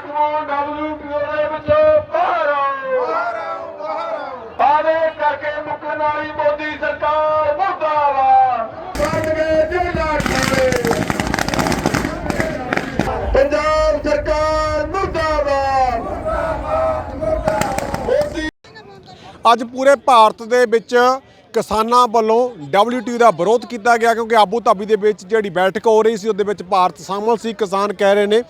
ਆਗੂ WTO ਦੇ ਵਿੱਚੋਂ ਬਾਹਰ ਆਓ ਵਾਅਦੇ ਕਰਕੇ ਮੁੱਕਣ ਵਾਲੀ ਮੋਦੀ ਸਰਕਾਰ ਮੁਰਦਾਬਾਦ ਕੱਢ ਕੇ ਜੇਲ੍ਹਾਂ ਠਾਲੇ ਪੰਜਾਬ ਸਰਕਾਰ ਮੁਰਦਾਬਾਦ ਅੱਜ ਪੂਰੇ ਭਾਰਤ ਦੇ ਵਿੱਚ ਕਿਸਾਨਾਂ ਵੱਲੋਂ WTO ਦਾ ਵਿਰੋਧ ਕੀਤਾ ਗਿਆ ਕਿਉਂਕਿ ਆਬੂ ਧਾਬੀ ਦੇ ਵਿੱਚ ਜਿਹੜੀ ਬੈਠਕ ਹੋ ਰਹੀ ਸੀ, ਉਹਦੇ ਵਿੱਚ ਭਾਰਤ ਸ਼ਾਮਲ ਸੀ। ਕਿਸਾਨ ਕਹਿ ਰਹੇ ਨੇ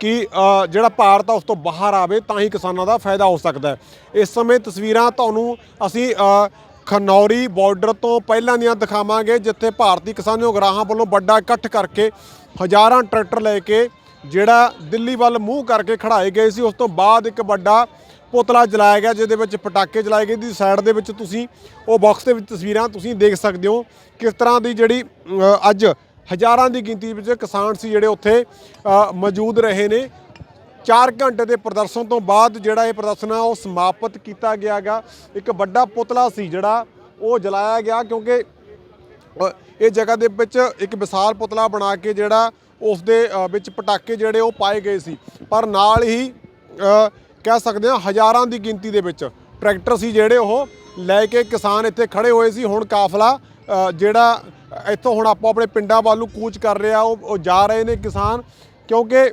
ਕਿ ਜਿਹੜਾ ਭਾਰਤ ਆ ਉਸ ਤੋਂ ਬਾਹਰ ਆਵੇ ਤਾਂ ਹੀ ਕਿਸਾਨਾਂ ਦਾ ਫਾਇਦਾ ਹੋ ਸਕਦਾ ਹੈ। ਇਸ ਸਮੇਂ ਤਸਵੀਰਾਂ ਤੁਹਾਨੂੰ ਅਸੀਂ ਖਨੌਰੀ ਬਾਰਡਰ ਤੋਂ ਪਹਿਲਾਂ ਦੀਆਂ ਦਿਖਾਵਾਂਗੇ, ਜਿੱਥੇ ਭਾਰਤੀ ਕਿਸਾਨ ਉਗਰਾਹਾਂ ਵੱਲੋਂ ਵੱਡਾ ਇਕੱਠ ਕਰਕੇ ਹਜ਼ਾਰਾਂ ਟਰੈਕਟਰ ਲੈ ਕੇ ਜਿਹੜਾ ਦਿੱਲੀ ਵੱਲ ਮੂੰਹ ਕਰਕੇ ਖੜਾਏ ਗਏ ਸੀ। ਉਸ ਤੋਂ ਬਾਅਦ ਇੱਕ ਵੱਡਾ ਪੁਤਲਾ ਜਲਾਇਆ ਗਿਆ, ਜਿਹਦੇ ਵਿੱਚ ਪਟਾਕੇ ਜਲਾਏ ਗਏ। ਦੀ ਸਾਈਡ ਦੇ ਵਿੱਚ ਤੁਸੀਂ ਉਹ ਬਾਕਸ ਦੇ ਵਿੱਚ ਤਸਵੀਰਾਂ ਤੁਸੀਂ ਦੇਖ ਸਕਦੇ ਹੋ। ਕਿਸ ਤਰ੍ਹਾਂ ਦੀ ਜਿਹੜੀ ਅੱਜ ਹਜ਼ਾਰਾਂ ਦੀ ਗਿਣਤੀ ਵਿੱਚ ਕਿਸਾਨ ਸੀ ਜਿਹੜੇ ਉੱਥੇ ਮੌਜੂਦ ਰਹੇ ਨੇ। 4 ਘੰਟੇ ਦੇ ਪ੍ਰਦਰਸ਼ਨ ਤੋਂ ਬਾਅਦ ਜਿਹੜਾ ਇਹ ਪ੍ਰਦਰਸ਼ਨ ਆ, ਉਹ ਸਮਾਪਤ ਕੀਤਾ ਗਿਆਗਾ ਇੱਕ ਵੱਡਾ ਪੁਤਲਾ ਸੀ ਜਿਹੜਾ, ਉਹ ਜਲਾਇਆ ਗਿਆ ਕਿਉਂਕਿ ਇਹ ਜਗ੍ਹਾ ਦੇ ਵਿੱਚ ਇੱਕ ਵਿਸ਼ਾਲ ਪੁਤਲਾ ਬਣਾ ਕੇ ਜਿਹੜਾ ਉਸ ਦੇ ਵਿੱਚ ਪਟਾਕੇ ਜਿਹੜੇ ਉਹ ਪਾਏ ਗਏ ਸੀ। ਪਰ ਨਾਲ ਹੀ ਕਹਿ ਸਕਦੇ ਹਾਂ ਹਜ਼ਾਰਾਂ ਦੀ ਗਿਣਤੀ ਦੇ ਵਿੱਚ ਟਰੈਕਟਰ ਸੀ ਜਿਹੜੇ ਉਹ ਲੈ ਕੇ ਕਿਸਾਨ ਇੱਥੇ ਖੜੇ ਹੋਏ ਸੀ। ਹੁਣ ਕਾਫਲਾ ਜਿਹੜਾ ਇੱਥੋਂ ਹੁਣ ਆਪੋ ਆਪਣੇ ਪਿੰਡਾਂ ਵੱਲ ਨੂੰ ਕੂਚ ਕਰ ਰਿਹਾ ਉਹ ਜਾ ਰਹੇ ਨੇ ਕਿਸਾਨ ਕਿਉਂਕਿ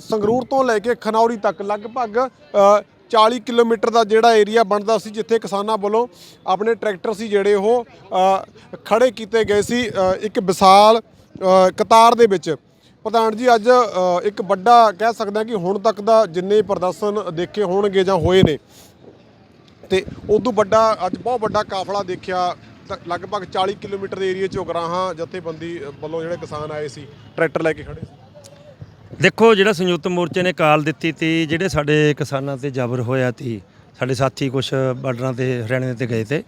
ਸੰਗਰੂਰ ਤੋਂ ਲੈ ਕੇ ਖਨੌਰੀ ਤੱਕ ਲਗਭਗ ਅ, 40 ਕਿਲੋਮੀਟਰ ਦਾ ਜਿਹੜਾ ਏਰੀਆ ਬਣਦਾ ਸੀ ਜਿੱਥੇ ਕਿਸਾਨਾਂ ਵੱਲੋਂ ਆਪਣੇ ਟਰੈਕਟਰ ਸੀ ਜਿਹੜੇ ਉਹ ਅ, ਖੜੇ ਕੀਤੇ ਗਏ ਸੀ ਇੱਕ ਵਿਸ਼ਾਲ ਕਤਾਰ ਦੇ ਵਿੱਚ। ਪ੍ਰਧਾਨ ਜੀ ਅੱਜ ਇੱਕ ਵੱਡਾ ਕਹਿ ਸਕਦੇ ਹਾਂ ਕਿ ਹੁਣ ਤੱਕ ਦਾ ਜਿੰਨੇ ਪ੍ਰਦਰਸ਼ਨ ਦੇਖੇ ਹੋਣਗੇ ਜਾਂ ਹੋਏ ਨੇ ਤੇ ਉਦੋਂ ਵੱਡਾ ਅੱਜ ਬਹੁਤ ਵੱਡਾ ਕਾਫਲਾ ਦੇਖਿਆ ਲਗਭਗ 40 ਕਿਲੋਮੀਟਰ ਦੇ ਏਰੀਆ 'ਚ ਉਗਰਾਹਾਂ ਜਥੇਬੰਦੀ ਵੱਲੋਂ ਜਿਹੜੇ ਕਿਸਾਨ ਆਏ ਸੀ, ਟਰੈਕਟਰ ਲੈ ਕੇ ਖੜੇ ਸੀ। ਦੇਖੋ, ਜਿਹੜਾ ਸੰਯੁਕਤ ਮੋਰਚੇ ਨੇ ਕਾਲ ਦਿੱਤੀ ਤੀ, ਜਿਹੜੇ ਸਾਡੇ ਕਿਸਾਨਾਂ ਤੇ ਜ਼ਬਰ ਹੋਇਆ ਤੀ, ਸਾਡੇ ਸਾਥੀ ਕੁਝ ਬਾਰਡਰਾਂ ਤੇ, ਹਰਿਆਣੇ ਤੇ ਗਏ ਤੇ,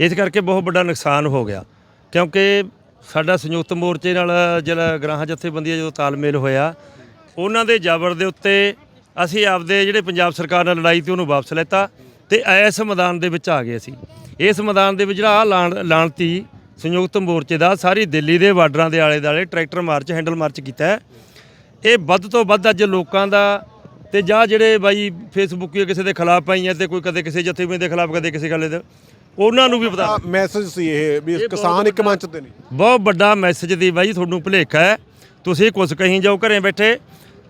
ਇਸ ਕਰਕੇ ਬਹੁਤ ਵੱਡਾ ਨੁਕਸਾਨ ਹੋ ਗਿਆ। ਕਿਉਂਕਿ ਸਾਡਾ ਸੰਯੁਕਤ ਮੋਰਚੇ ਨਾਲ ਜਿਹੜਾ ਗ੍ਰਾਹਾਂ ਜਥੇਬੰਦੀਆਂ ਜਦੋਂ ਤਾਲਮੇਲ ਹੋਇਆ, ਉਹਨਾਂ ਦੇ ਜ਼ਬਰ ਦੇ ਉੱਤੇ ਅਸੀਂ ਆਪਦੇ ਜਿਹੜੇ ਪੰਜਾਬ ਸਰਕਾਰ ਨਾਲ ਲੜਾਈ ਤੇ ਉਹਨੂੰ ਵਾਪਸ ਲੈਤਾ। ਤੇ ਇਸ ਮੈਦਾਨ ਦੇ ਵਿੱਚ ਆ ਗਏ ਅਸੀਂ। ਇਸ ਮੈਦਾਨ ਦੇ ਵਿੱਚ ਜਿਹੜਾ ਲਾਣ ਲਾਣਤੀ ਸੰਯੁਕਤ ਮੋਰਚੇ ਦਾ ਸਾਰੀ ਦਿੱਲੀ ਦੇ ਬਾਰਡਰਾਂ ਦੇ ਆਲੇ ਦੁਆਲੇ ਟਰੈਕਟਰ ਮਾਰਚ ਹੈਂਡਲ ਮਾਰਚ ਕੀਤਾ ਇਹ ਵੱਧ ਤੋਂ ਵੱਧ ਅੱਜ ਲੋਕਾਂ ਦਾ ਤੇ ਜਾਂ ਜਿਹੜੇ ਬਾਈ ਫੇਸਬੁੱਕ ਜਾਂ ਕਿਸੇ ਦੇ ਖਿਲਾਫ ਪਾਈਆਂ ਤੇ ਕੋਈ ਕਦੇ ਕਿਸੇ ਜਥੇਬੰਦੀ ਦੇ ਖਿਲਾਫ ਕਦੇ ਕਿਸੇ ਗੱਲ ਦੇ ਉਹਨਾਂ ਨੂੰ ਵੀ ਪਤਾ ਮੈਸੇਜ ਸੀ ਇਹ ਵੀ ਕਿਸਾਨ ਇੱਕ ਮੰਚ ਤੇ ਨੇ ਬਹੁਤ ਵੱਡਾ ਮੈਸੇਜ ਦੀ ਬਾਈ ਤੁਹਾਨੂੰ ਭੁਲੇਖਾ ਹੈ। ਤੁਸੀਂ ਕੁਝ ਕਹੀਂ ਜਾਓ ਘਰੇ ਬੈਠੇ।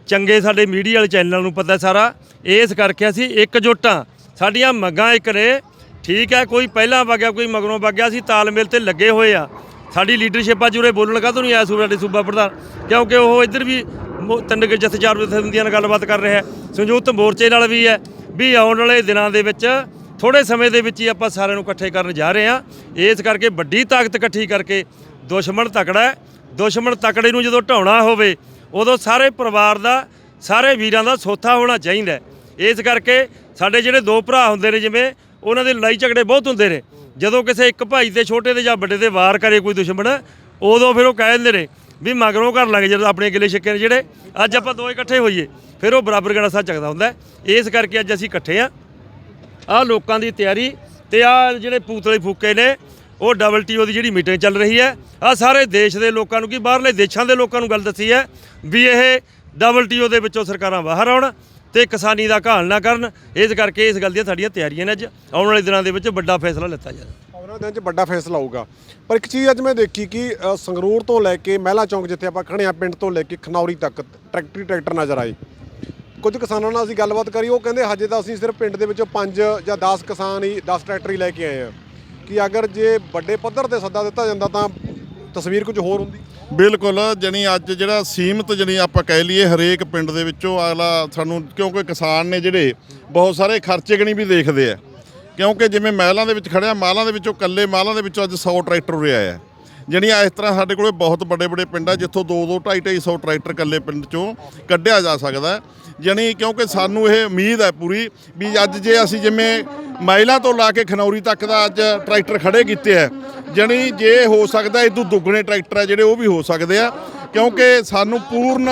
ਚੰਗੇ ਸਾਡੇ ਮੀਡੀਆ ਵਾਲੇ ਚੈਨਲ ਨੂੰ ਪਤਾ ਸਾਰਾ। ਇਸ ਕਰਕੇ ਅਸੀਂ ਇਕਜੁੱਟ ਹਾਂ। ਸਾਡੀਆਂ ਮੰਗਾਂ ਇੱਕ ਨੇ, ਠੀਕ ਹੈ, ਕੋਈ ਪਹਿਲਾਂ ਵਗਿਆ ਕੋਈ ਮਗਰੋਂ ਵਗਿਆ ਅਸੀਂ ਤਾਲਮੇਲ ਤੇ ਲੱਗੇ ਹੋਏ ਆ। ਸਾਡੀ ਲੀਡਰਸ਼ਿਪ ਆ ਜੁਰੇ ਬੋਲਣ ਕਾ ਨਹੀਂ ਆਇਆ ਸੂਬਾ ਸਾਡੇ ਸੂਬਾ ਪ੍ਰਧਾਨ, ਕਿਉਂਕਿ ਉਹ ਇੱਧਰ ਵੀ ਮੋ- ਤਿੰਨ ਜਥੇਦਾਰ ਜਥੇਬੰਦੀਆਂ ਨਾਲ ਗੱਲਬਾਤ ਕਰ ਰਿਹਾ ਸੰਯੁਕਤ ਮੋਰਚੇ ਨਾਲ ਵੀ ਹੈ, ਵੀ ਆਉਣ ਵਾਲੇ ਦਿਨਾਂ ਦੇ ਵਿੱਚ ਥੋੜੇ ਸਮੇਂ ਦੇ ਵਿੱਚ ਹੀ ਆਪਾਂ ਸਾਰਿਆਂ ਨੂੰ ਇਕੱਠੇ ਕਰਨ ਜਾ ਰਹੇ ਹਾਂ। ਇਸ ਕਰਕੇ ਵੱਡੀ ਤਾਕਤ ਇਕੱਠੀ ਕਰਕੇ ਦੁਸ਼ਮਣ ਤਕੜਾ ਦੁਸ਼ਮਣ ਤਕੜੇ ਨੂੰ ਜਦੋਂ ਢਾਉਣਾ ਹੋਵੇ, ਉਦੋਂ ਸਾਰੇ ਪਰਿਵਾਰ ਦਾ, ਸਾਰੇ ਵੀਰਾਂ ਦਾ ਸੋਥਾ ਹੋਣਾ ਚਾਹੀਦਾ ਇਸ ਕਰਕੇ ਸਾਡੇ ਜਿਹੜੇ ਦੋ ਭਰਾ ਹੁੰਦੇ ਨੇ ਜਿਵੇਂ, ਉਹਨਾਂ ਦੇ ਲੜਾਈ ਝਗੜੇ ਬਹੁਤ ਹੁੰਦੇ ਨੇ। ਜਦੋਂ ਕਿਸੇ ਇੱਕ ਭਾਈ ਤੇ ਛੋਟੇ ਤੇ ਜਾਂ ਵੱਡੇ ਤੇ ਵਾਰ ਕਰੇ ਕੋਈ ਦੁਸ਼ਮਣ, ਉਦੋਂ ਫਿਰ ਉਹ ਕਹਿ ਦਿੰਦੇ ਨੇ ਵੀ ਮਗਰੋਂ ਕਰ ਲਾਂਗੇ ਜਦੋਂ, ਆਪਣੇ ਗਿੱਲੇ ਛਿੱਕੇ ਨੇ ਜਿਹੜੇ, ਅੱਜ ਆਪਾਂ ਦੋਏ ਇਕੱਠੇ ਹੋਈਏ, ਫਿਰ ਉਹ ਬਰਾਬਰ ਗਣਾਸਾ ਚੱਕਦਾ ਹੁੰਦਾ ਇਸ ਕਰਕੇ ਅੱਜ ਅਸੀਂ ਇਕੱਠੇ ਆ ਆਹ ਲੋਕਾਂ ਦੀ ਤਿਆਰੀ ਤੇ ਆਹ ਜਿਹੜੇ ਪੂਤਲੇ ਫੂਕੇ ਨੇ, ਉਹ ਡਬਲ ਡਬਲਯੂਟੀਓ ਦੀ ਜਿਹੜੀ ਮੀਟਿੰਗ ਚੱਲ ਰਹੀ ਹੈ। ਆਹ ਸਾਰੇ ਦੇਸ਼ ਦੇ ਲੋਕਾਂ ਨੂੰ ਕੀ, ਬਾਹਰਲੇ ਦੇਸ਼ਾਂ ਦੇ ਲੋਕਾਂ ਨੂੰ ਗੱਲ ਦੱਸੀ ਹੈ ਵੀ ਇਹ ਡਬਲ ਡਬਲਯੂਟੀਓ ਦੇ ਵਿੱਚੋਂ ਸਰਕਾਰਾਂ ਬਾਹਰ ਆਉਣ। ਤੇ ਕਿਸਾਨੀ ਦਾ ਘਾਲ ਨਾ ਕਰਨ। ਇਸ ਕਰਕੇ ਇਸ ਗੱਲ ਦੀਆਂ ਸਾਡੀਆਂ ਤਿਆਰੀਆਂ ਨੇ ਅੱਜ। ਆਉਣ ਵਾਲੇ ਦਿਨਾਂ ਦੇ ਵਿੱਚ ਵੱਡਾ ਫੈਸਲਾ ਲਿੱਤਾ ਜਾਵੇ। ਉਹਨਾਂ ਦਿਨਾਂ 'ਚ ਵੱਡਾ ਫੈਸਲਾ ਹੋਊਗਾ ਪਰ ਇੱਕ ਚੀਜ਼ ਅੱਜ ਮੈਂ ਦੇਖੀ ਕਿ ਅ, ਸੰਗਰੂਰ ਤੋਂ ਲੈ ਕੇ ਮਹਿਲਾ ਚੌਂਕ ਜਿੱਥੇ ਆਪਾਂ ਖੜੇ ਆ ਪਿੰਡ ਤੋਂ ਲੈ ਕੇ ਖਨੌਰੀ ਤੱਕ ਟਰੈਕਟਰੀ ਟਰੈਕਟਰ ਨਜ਼ਰ ਆਏ। ਕੁਝ ਕਿਸਾਨਾਂ ਨਾਲ ਅਸੀਂ ਗੱਲਬਾਤ ਕਰੀ। ਉਹ ਕਹਿੰਦੇ ਹਜੇ ਤਾਂ ਅਸੀਂ ਸਿਰਫ ਪਿੰਡ ਦੇ ਵਿੱਚੋਂ 5 ਜਾਂ 10 ਕਿਸਾਨ ਹੀ 10 ਟਰੈਕਟਰ ਹੀ ਲੈ ਕੇ ਆਏ ਆ ਕਿ ਅਗਰ ਜੇ ਵੱਡੇ ਪੱਧਰ ਤੇ ਸੱਦਾ ਦਿੱਤਾ ਜਾਂਦਾ ਤਾਂ ਤਸਵੀਰ ਕੁਝ ਹੋਰ ਹੁੰਦੀ? ਬਿਲਕੁਲ, ਜਣੀ ਅੱਜ ਜਿਹੜਾ ਸੀਮਤ ਜਣੀ ਆਪਾਂ ਕਹਿ ਲਈਏ ਹਰੇਕ ਪਿੰਡ ਦੇ ਵਿੱਚੋਂ ਅਗਲਾ ਸਾਨੂੰ, ਕਿਉਂਕਿ ਕਿਸਾਨ ਨੇ ਜਿਹੜੇ ਬਹੁਤ ਸਾਰੇ ਖਰਚੇ ਗਣੀ ਵੀ ਦੇਖਦੇ ਆ। ਕਿਉਂਕਿ ਜਿਵੇਂ ਮਹਿਲਾਂ ਦੇ ਵਿੱਚ ਖੜਿਆ ਮਾਲਾਂ ਦੇ ਵਿੱਚੋਂ ਕੱਲੇ ਮਾਲਾਂ ਦੇ ਵਿੱਚੋਂ ਅੱਜ 100 ਟਰੈਕਟਰ ਉਰੇ ਆਇਆ ਜਣੀ ਇਸ ਤਰ੍ਹਾਂ ਸਾਡੇ ਕੋਲੇ ਬਹੁਤ ਵੱਡੇ ਵੱਡੇ ਪਿੰਡ ਆ, ਜਿੱਥੋਂ 2 2 2.5 250 ਟਰੈਕਟਰ ਇਕੱਲੇ ਪਿੰਡ ਚੋਂ ਕੱਢਿਆ ਜਾ ਸਕਦਾ ਹੈ। ਕਿਉਂਕਿ ਸਾਨੂੰ ਇਹ ਉਮੀਦ ਹੈ ਪੂਰੀ ਵੀ ਅੱਜ ਜੇ ਅਸੀਂ ਜਿਵੇਂ ਮਾਈਲਾਂ ਤੋਂ ਲਾ ਕੇ ਖਨੌਰੀ ਤੱਕ ਦਾ ਅੱਜ ਟਰੈਕਟਰ ਖੜੇ ਕੀਤੇ ਆ ਜਣੀ ਜੇ ਹੋ ਸਕਦਾ ਇਦੋਂ ਦੁੱਗਣੇ ਟਰੈਕਟਰ ਆ ਜਿਹੜੇ ਉਹ ਵੀ ਹੋ ਸਕਦੇ ਆ, ਕਿਉਂਕਿ ਸਾਨੂੰ ਪੂਰਨ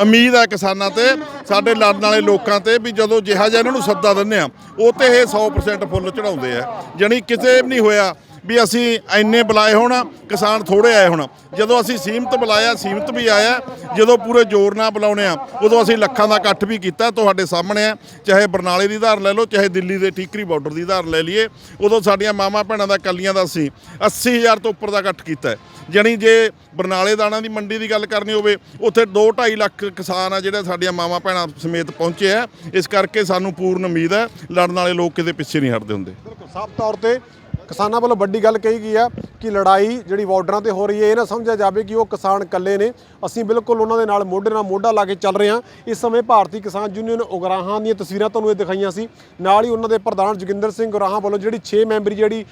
ਉਮੀਦ ਹੈ ਕਿਸਾਨਾਂ ਤੇ, ਸਾਡੇ ਲੜਨ ਵਾਲੇ ਲੋਕਾਂ ਤੇ ਵੀ ਜਦੋਂ ਜਿਹਾ ਜਿਹਾ ਇਹਨਾਂ ਨੂੰ ਸੱਦਾ ਦਿੰਦੇ ਆ, ਉਹ ਤੇ ਇਹ 100% ਫੁੱਲ ਚੜਾਉਂਦੇ ਆ ਜਣੀ ਕਿਸੇ ਵੀ ਨਹੀਂ ਹੋਇਆ ਵੀ ਅਸੀਂ ਇੰਨੇ ਬੁਲਾਏ ਹੋਣ, ਕਿਸਾਨ ਥੋੜੇ ਆਏ ਹੋਣ। ਜਦੋਂ ਅਸੀਂ ਸੀਮਤ ਬੁਲਾਇਆ, ਸੀਮਤ ਵੀ ਆਇਆ, ਜਦੋਂ ਪੂਰੇ ਜ਼ੋਰ ਨਾਲ ਬੁਲਾਉਣੇ ਆ, ਉਦੋਂ ਅਸੀਂ ਲੱਖਾਂ ਦਾ ਇਕੱਠ ਵੀ ਕੀਤਾ ਤੁਹਾਡੇ ਸਾਹਮਣੇ ਆ। ਚਾਹੇ ਬਰਨਾਲੇ ਦੀ ਧਾਰ ਲੈ ਲਓ, ਚਾਹੇ ਦਿੱਲੀ ਦੇ ਠੀਕਰੀ ਬਾਰਡਰ ਦੀ ਧਾਰ ਲੈ ਲਈਏ, ਉਦੋਂ ਸਾਡੀਆਂ ਮਾਮਾ ਭੈਣਾਂ ਦਾ ਕੱਲੀਆਂ ਦਾ ਅਸੀਂ 80000 ਤੋਂ ਉੱਪਰ ਦਾ ਇਕੱਠ ਕੀਤਾ ਹੈ। ਜਾਣੀ ਜੇ ਬਰਨਾਲੇ ਦਾਣਾ ਦੀ ਮੰਡੀ ਦੀ ਗੱਲ ਕਰਨੀ ਹੋਵੇ, ਉੱਥੇ 2.5 ਲੱਖ ਕਿਸਾਨ ਆ ਜਿਹੜੇ ਸਾਡੀਆਂ ਮਾਮਾ ਭੈਣਾਂ ਸਮੇਤ ਪਹੁੰਚੇ ਆ। ਇਸ ਕਰਕੇ ਸਾਨੂੰ ਪੂਰਨ ਉਮੀਦ ਹੈ, ਲੜਨ ਵਾਲੇ ਲੋਕ ਕਿਤੇ ਪਿੱਛੇ ਨਹੀਂ ਹਟਦੇ ਹੁੰਦੇ। ਬਿਲਕੁਲ, ਸਾਫ਼ ਤੌਰ ਤੇ ਕਿਸਾਨਾਂ ਵੱਲੋਂ ਵੱਡੀ ਗੱਲ ਕਹੀ ਗਈ ਆ ਕਿ ਲੜਾਈ ਜਿਹੜੀ ਬਾਰਡਰਾਂ ਤੇ ਹੋ ਰਹੀ ਹੈ, ਇਹ ਨਾ ਸਮਝਿਆ ਜਾਵੇ ਕਿ ਉਹ ਕਿਸਾਨ ਇਕੱਲੇ ਨੇ। ਅਸੀਂ ਬਿਲਕੁਲ ਉਹਨਾਂ ਦੇ ਨਾਲ ਮੋਢੇ ਨਾਲ ਮੋਢਾ ਲਾ ਕੇ ਚੱਲ ਰਹੇ ਹਾਂ। ਇਸ ਸਮੇਂ ਭਾਰਤੀ ਕਿਸਾਨ ਯੂਨੀਅਨ ਉਗਰਾਹਾਂ ਦੀਆਂ ਤਸਵੀਰਾਂ ਤੁਹਾਨੂੰ ਇਹ ਦਿਖਾਈਆਂ ਸੀ। ਨਾਲ ਹੀ ਉਹਨਾਂ ਦੇ ਪ੍ਰਧਾਨ ਜੋਗਿੰਦਰ ਸਿੰਘ ਉਗਰਾਹਾਂ ਵੱਲੋਂ ਜਿਹੜੀ 6 ਮੈਂਬਰੀ ਜਿਹੜੀ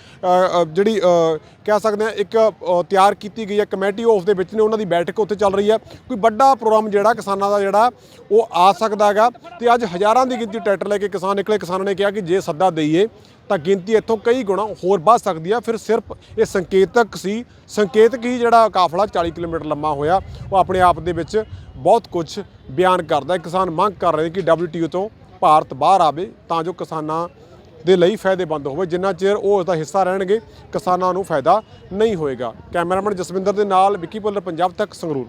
ਜਿਹੜੀ ਕਹਿ ਸਕਦੇ ਹਾਂ, ਇੱਕ ਤਿਆਰ ਕੀਤੀ ਗਈ ਹੈ। ਕਮੇਟੀ ਉਸ ਦੇ ਵਿੱਚ ਨੇ, ਉਹਨਾਂ ਦੀ ਬੈਠਕ ਉੱਥੇ ਚੱਲ ਰਹੀ ਹੈ। ਕੋਈ ਵੱਡਾ ਪ੍ਰੋਗਰਾਮ ਜਿਹੜਾ ਕਿਸਾਨਾਂ ਦਾ ਜਿਹੜਾ, ਉਹ ਆ ਸਕਦਾ ਹੈਗਾ। ਤੇ ਅੱਜ ਹਜ਼ਾਰਾਂ ਦੀ ਗਿਣਤੀ ਟਰੈਕਟਰ ਲੈ ਕੇ ਕਿਸਾਨ ਨਿਕਲੇ। ਕਿਸਾਨਾਂ ਨੇ ਕਿਹਾ ਕਿ ਜੇ ਸੱਦਾ ਦਈਏ, ਤਾਂ ਗਿਣਤੀ ਇੱਥੋਂ ਕਈ ਗੁਣਾ ਹੋਰ ਵੱਧ ਸਕਦੀ ਆ ਫਿਰ ਸਿਰਫ ਇਹ ਸੰਕੇਤਕ ਸੀ। ਸੰਕੇਤਕ ਹੀ ਜਿਹੜਾ ਕਾਫਲਾ 40 ਕਿਲੋਮੀਟਰ ਲੰਮਾ ਹੋਇਆ, ਉਹ ਆਪਣੇ ਆਪ ਦੇ ਵਿੱਚ ਬਹੁਤ ਕੁਝ ਬਿਆਨ ਕਰਦਾ ਕਿਸਾਨ ਮੰਗ ਕਰ ਰਹੇ ਕਿ WTO ਤੋਂ ਭਾਰਤ ਬਾਹਰ ਆਵੇ ਤਾਂ ਜੋ ਕਿਸਾਨਾਂ ਦੇ ਲਈ ਫਾਇਦੇਮੰਦ ਹੋਵੇ। ਜਿੰਨਾ ਚਿਰ ਉਹ ਉਸ ਦਾ ਹਿੱਸਾ ਰਹਿਣਗੇ, ਕਿਸਾਨਾਂ ਨੂੰ ਫਾਇਦਾ ਨਹੀਂ ਹੋਏਗਾ। ਕੈਮਰਾਮੈਨ ਜਸਵਿੰਦਰ ਦੇ ਨਾਲ ਵਿੱਕੀ ਪੁੱਲਰ ਪੰਜਾਬ ਤੱਕ ਸੰਗਰੂਰ।